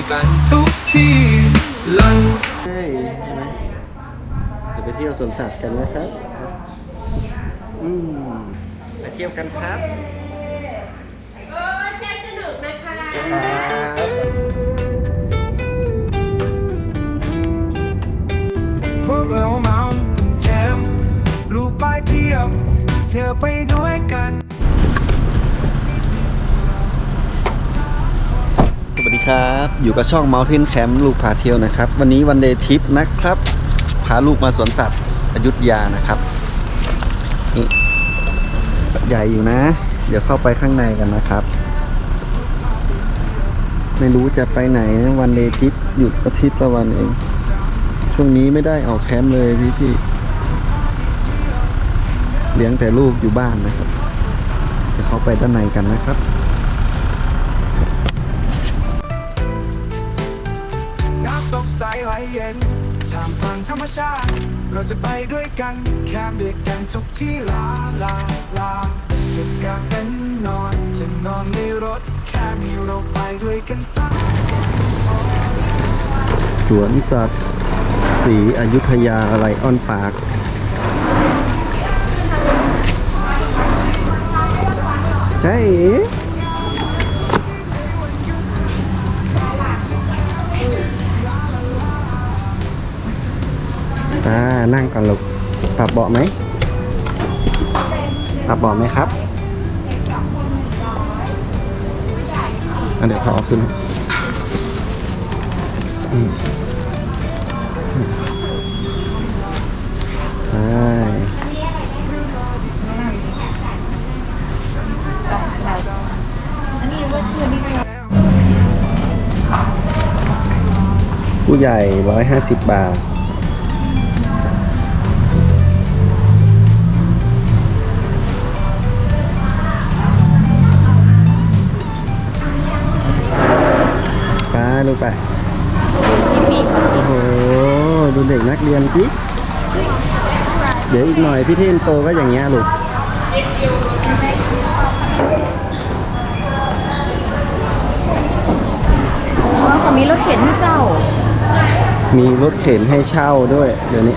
แค่ด้วยกันทุกที่ลันใช่ใช่ไหมเดี๋ยวไปเที่ยวสวนสัตว์กันนะครับ อืมไปเที่ยวกันครับเออเที่ยวสนุกนะคะพวกเราเมาแคมป์ลูกไปเที่ยว เที่ยวไปด้วยกัน ดีครับ อยู่กับช่อง Mountain Camp ลูกพาเที่ยวนะครับ วันนี้วันเดย์ทริปนะครับ พาลูกมาสวนสัตว์อยุธยานะครับ นี่ ใหญ่อยู่นะ เดี๋ยวเข้าไปข้างในกันนะครับ ไม่รู้จะไปไหนนะวันเดย์ทริปหยุดอาทิตย์ละวันเอง ช่วงนี้ไม่ได้ออกแคมป์เลยพี่พี่ๆเลี้ยงแต่ลูกอยู่บ้านนะครับ เดี๋ยวเข้าไปด้านในกันนะครับ ใสไหลเย็นท่ามกลางธรรมชาติ เราจะไปด้วยกันแคมป์ด้วยกันทุกที่ลาลาลาจะกางเต็นนอนจะนอนในรถ แค่มีเราไปด้วยกันสักสวนสัตว์ศรีอยุธยาไลออนปาร์คใช่ นั่งก่อนลูกปรับเบาะไหมปรับเบาะไหมครับอะเดี๋ยวพอเอาขึ้นใช่ผู้ใหญ่ 150 บาท ไปลูกไปโอ้โหดูเด็กนักเรียนสิเดี๋ยวอีกหน่อยพี่เทนโตก็อย่างเงี้ยลูกว่าเขามีรถเข็นให้เจ้า มีรถเข็นให้เช่าด้วย เดี๋ยวนี้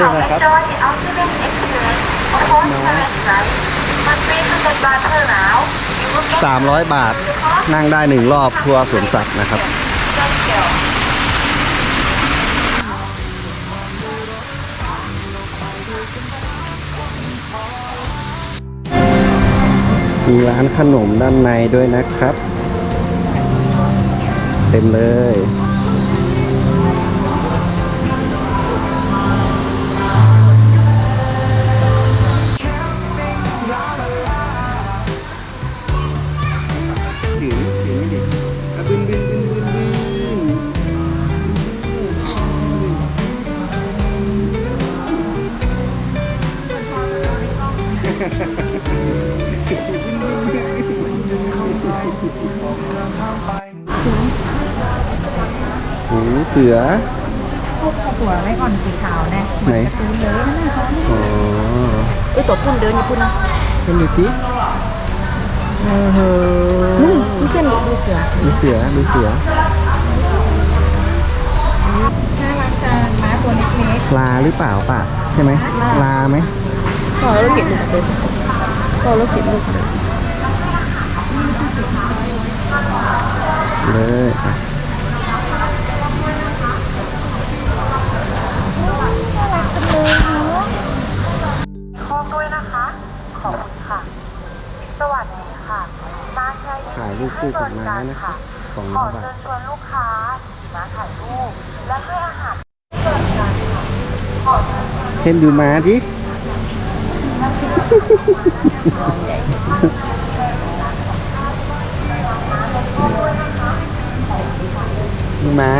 ด้วยนะครับ 300 บาทนั่งได้หนึ่งรอบทัวร์สวนสัตว์นะครับ มีร้านขนมด้านในด้วยนะครับ เต็มเลย สือพวกสตัวไม่อ่อนสีขาวเนี่ยเหมือนการ์ตูนเลยนะเขาเนี่ยอ๋ออตัวพุ่นเดินญี่ปุ่นนะเป็นดูสิเออเฮ้อดูเส้นดูเสือดูเสือดูเสือน่ารักจังม้าตัวเล็กลาหรือเปล่าป่ะใช่ไหมลาไหมๆก็เราเก็บลูกเดินก็เราเก็บลูกเดินเลย ขอบคุณค่ะ สวัสดีค่ะมาใช้ถ่ายรูปคู่กับม้านะครับสองขร้ออยบาเชิทญชวนลูกค้าขี่ม้าถ่ายรูปและให้อาหารที่บริการค่ะขอเชิญชวน เห็นดูม้าดิ ดูม้า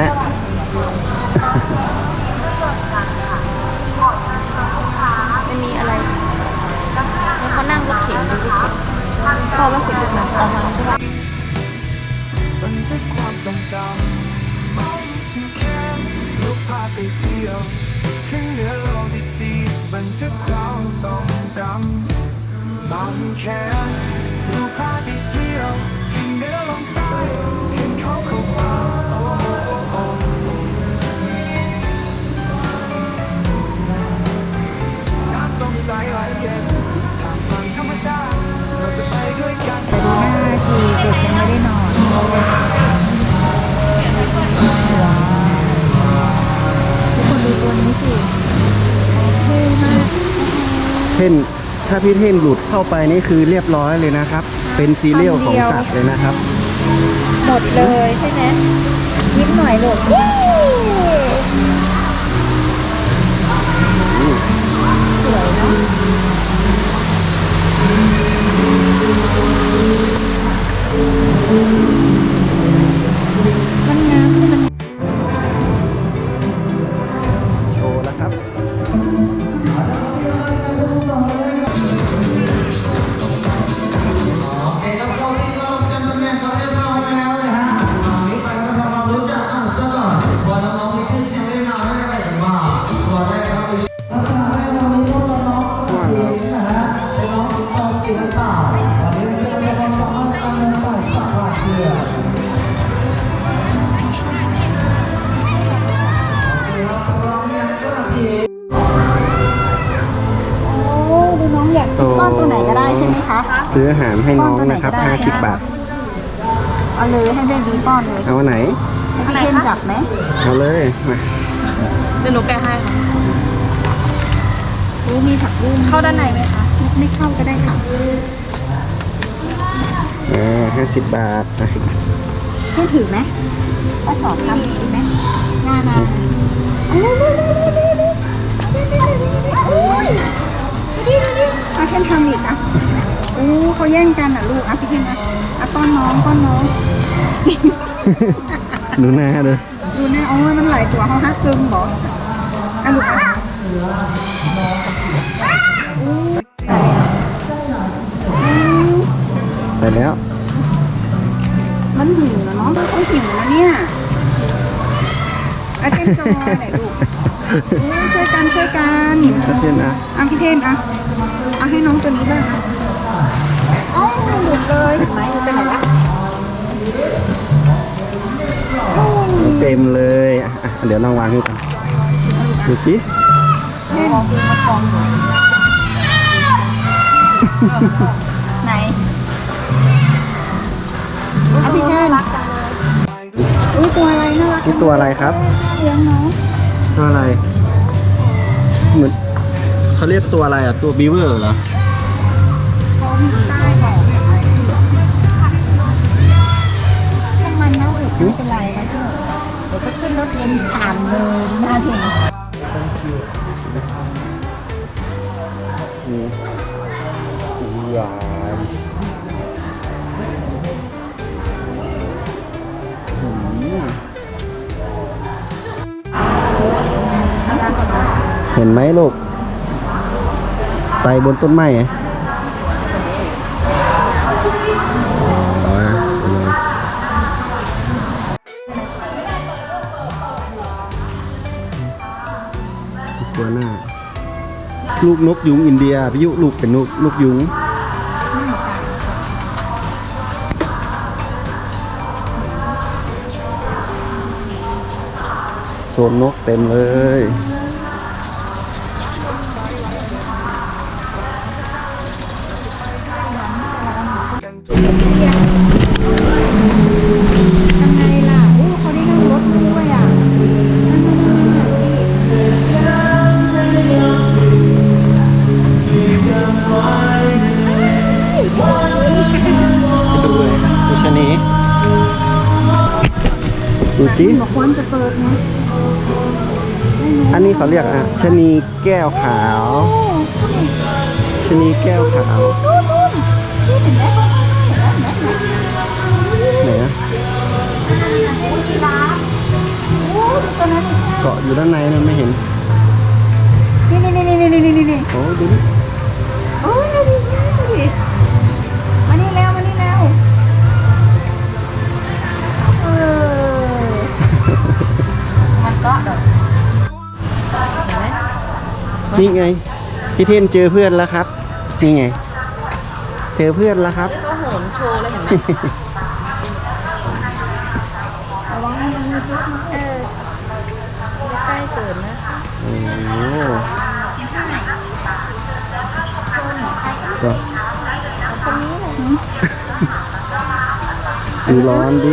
พอรถเข็นลูกเอามาใช่ไหมบันทึกความทรงจำมองถึงแค่รูปภาไปเที่ยวขึ้นเหนือโลกดีๆบันทึกความทรงจำบางแค่รูปภาพไปเที่ยวขึ้นเหนือลงใต้าพี่เท่งหลุดเข้าไปนี่คือเรียบร้อยเลยนะครับ เป็นซีเรียลของสัตว์เลยนะครับ หมดเลยใช่ไหมยิ้มหน่อยลูก ซื้ออาหารให้ป้น้อนองตัวไหนนะคก็รับได้50 บาท เอาเลยให้แม่บีป้อนเลยเอาอันไหนให้พี่เคนจับไหมเอาเลยมาเดี๋ยวหนูแกะให้ค่ะรู้มีผักบุ้งเข้าด้านในไหมคะ ไม่เข้าก็ได้ค่ะอ่าห้าสิบบาทนะเพื่อนถือไหมป้าสอนทำถือไหมงานนะเอาเร็วเร็วเร็วเร็ว แย่งกันอะลูกอะพี่เคนอะอะป้อนน้องป้อนน้อง ดูหน้าเลยดูแน่อ๋อมันไหลตัวเขาฮักกึมบอกอะลูกอะไปแล้วมันหิวนะเนาะเขาหิวนะเนี่ยอะเคนจอยไหนลูกโอ้ยช่วยกันช่วยกันกระเทียนอะอะพี่เทนอะเอาให้น้องตัวนี้บ้างอะ มเลยอะอะเดี๋ยวลองวางให้กันดูสิเทนไหนเอาพี่เทนอุ้ยตัวอะไรน่ารักนี่ตัวอะไรครับ เลี้ยงน้องตัวอะไร เหมือนเขาเรียกตัวอะไรอะ ตัวบีเวอร์เหรอ เขามีใต้บอกถ้ามันเน่าอีกไม่เป็นไร เย็นฉ่ำเลยน่าเห็นนี่หวานอืมเห็นไหมลูกไตบนต้นไม้อา ลูกนกยุงอินเดียพิยุลูกเป็นนกนกยุงโซนนกเต็มเลย ดูจิ ควรจะเปิดนะอันนี้เขาเรียกอะชะนีแก้วขาวชะนีแก้วขาวไหนอะเกาะอยู่ด้านในนะไม่เห็น นี่นี่นี่นี่นี่นี่นี่ โอ้ดูดิ มันก็ดอกนี่ไง พี่เทนเจอเพื่อนแล้วครับ นี่ไง เจอเพื่อนแล้วครับก็โหนโชว์เลยเห็นไหมระวังมันมีจุดนะเออใกล้เกินนะโอ้โหก็คนนี้เลย ดูร้อนดิ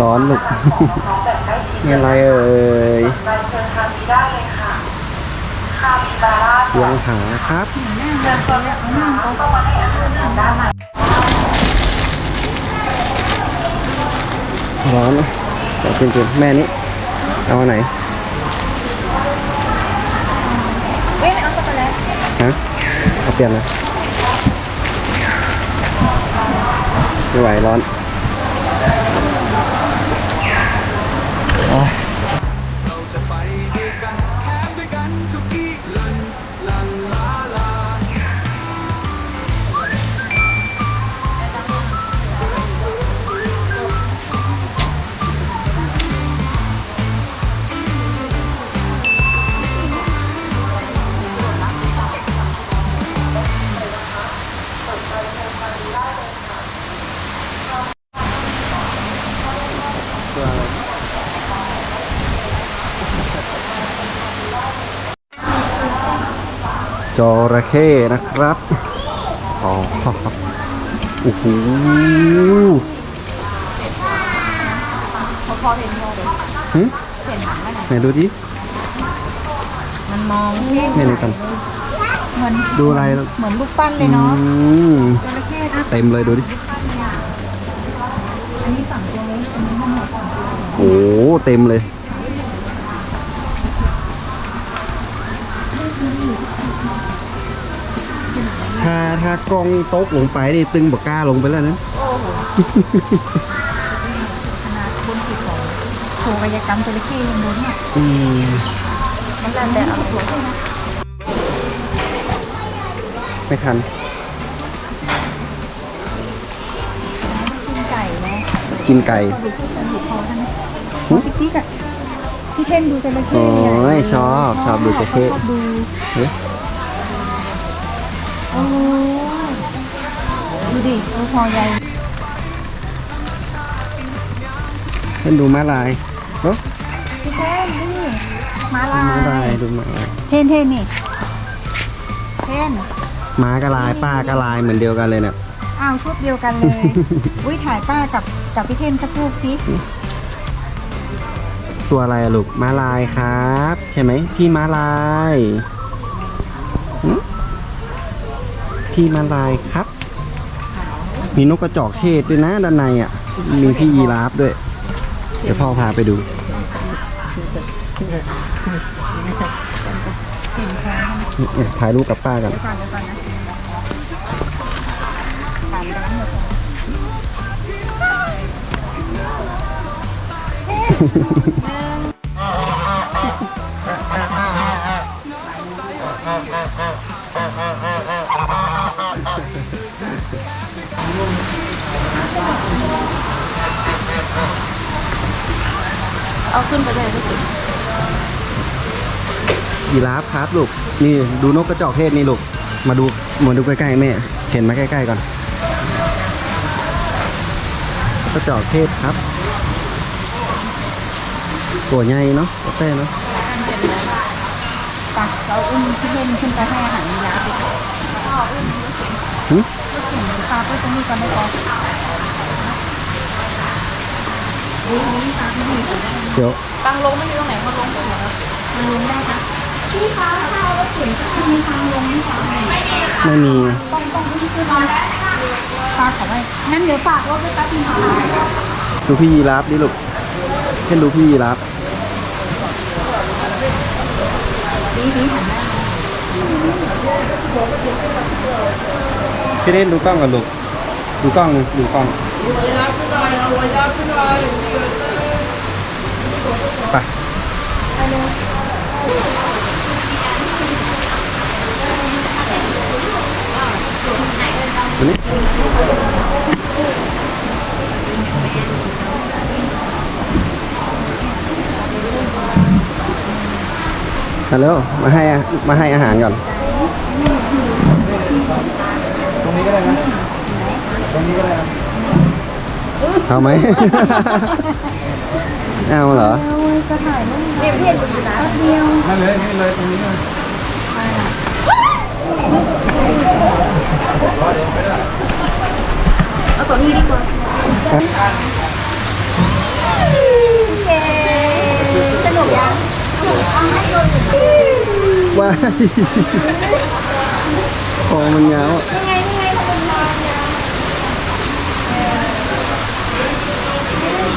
ร้อนลูกนี่อะไรเอ่ยเลี้ยงหาครับร้อนนะเดี๋ยวกินๆแม่นี้เอาอันไหนเว้ยไม่เอาช็อกโกแลตฮะเอาเปลี่ยนนะไม่ไหวร้อน Oh. จระเข้นะครับอ๋อโอ้โหพอพอเห็นพอเลยหึเห็นหางไหมไหนดูดิมันมองเพ่งนี่นี่กันเหมือนดูอะไรเหมือนลูกปั้นเลอืยเนาะมจระเข้นะเต็มเลยดูดิอันนี้ฝั่งตัวเล็กอันนี้มันหมดฝั่งตัวใหญ่โอ้โหเต็มเลย ถ้าถ้ากล้องโต๊ะลงไปนี่ตึงบกกล้าลงไปแล้วนะขนาดคนผิดของโชว์กายกรรมจระเข้ยังลุ้นอะอืมมันแล้วแต่เอาตัวไม่ทัน กินไก่นะกินไก่ดูพวกกันดูคอท่านพี่พี่กับพี่เท่นดูจระเข้โอ้ยชอบชอบดูจระเข้ชอบดูเฮ้ยโอ้ ดูดิดูคอใหญ่เล่นดูม้าลายเอ้าพี่เท่นนี่ม้าลาม้าลายยดูม้าลายเท่นเท่นนี่เท่นม้าก็ลายป้าก็ลายเหมือนเดียวกันเลยเนี่ยอ้าวชุดเดียวกันเลย อุ้ยถ่ายป้ากับกับพี่เท่นสักรูปสิตัวอะไรอะลูกม้าลายครับ ใช่ไหมพี่ม้าลายหึพี่ม้าลายครับ มีนกกระจอกเทศด้วยนะด้านในอะ มีพี่ยีราฟด้วย เดี๋ยวพ่อพาไปดูเห็นคอมันเนี่ยถ่ายรูปกับป้ากัน เดี๋ยวก่อนเดี๋ยวก่อนนะถามกันหมดเอาขึ้นไปเลยทุกคนยีราฟครับลูก นี่ดูนกกระจอกเทศนี่ลูก มาดูมาดูใกล้ๆแม่ เข็นมาใกล้ๆก่อน กระจอกเทศครับ ตัวใหญ่เนาะตัวแต้เนาะไปเราอุ้มพี่เล่นขึ้นไปให้อาหารยีราฟไปก่อนหึรถเข็น ปลาไปตรงนี้ก่อนได้ปะนี่นี่ปลาที่นี่เดี๋ยวตังลงไม่มีตรงไหนเขาลงหมดแล้วมันลงได้ปะพี่คะถ้ารถเข็นจะมีทางลงไหมคะไม่มีต้องต้องอุ้มขึ้นมาปลาขอไว้งั้นเดี๋ยวฝากรถไว้แป๊บนึงค่ะดูพี่ยีราฟดิลูกเห็นดูพี่ยีราฟดีดีหันหน้า พี่เล่ดูกล้องกันลูกดูกล้องดูกล้องไปวันนี้ฮัลโหลมาให้มาให้อาหารก่อน ตรงนี้ ก็ได้นะตรงนี้ก็ได้นะเอาไหม เอาเหรอ เอาจะถ่ายรูปนี่พี่เห็นอยู่นะแป๊บเดียวนั่นเลยนี่เลยตรงนี้เลยเอาตัวนี้ดีกว่าเก๋สนุกยังเอาให้โดนหนึ่งว้ายคอมันยาวอะ ยังไงยังไงขอบคุณมากเนี่ยตัวนี้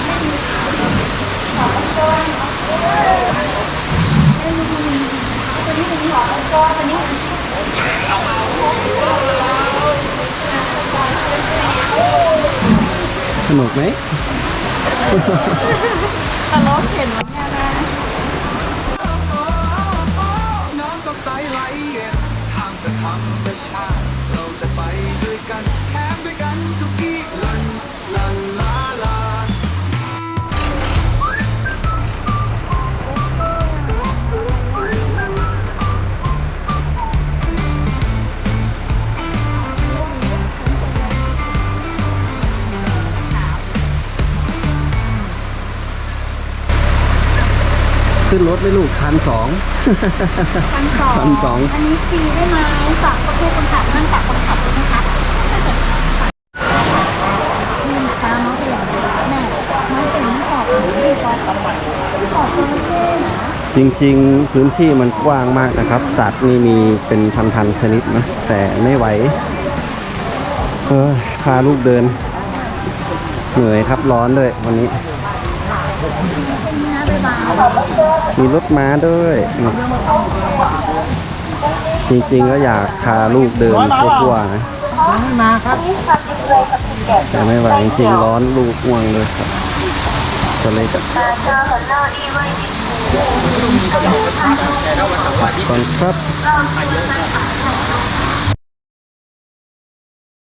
ตัวนี้หรอตัวตัวนี้ สนุกไหมแต่รถเห็นมันเนี่ยนะน้ำต้องใสไหลเย็นทางกับธรรมชาติเราจะไปด้วยกันแข่งด้วยกันทุกที่ นรถไหม่ลูกพันสองพันสองพันสองอันนี้ฟรีได้ไหมฝากประเภทคนขับนั่งตักคนขับด้วยนะคะนี่ตาน้องเสียงแม่น้องเป็นขอบไม่ขอบขอบตัวเท่นะจริงๆ พื้นที่มันกว้างมากนะครับ สัตว์นี่มีเป็นพันๆชนิดนะ แต่ไม่ไหว เออพาลูกเดิน เหนื่อยครับร้อนด้วยวันนี้นะบ๊ายบาย มีรถม้าด้วยอืมจริงๆก็อยากพาลูกเดินทั่วๆนะแต่ไม่ไหวจริงๆร้อนลูกง่วงเลยครับก็เลยจะก่อนครับ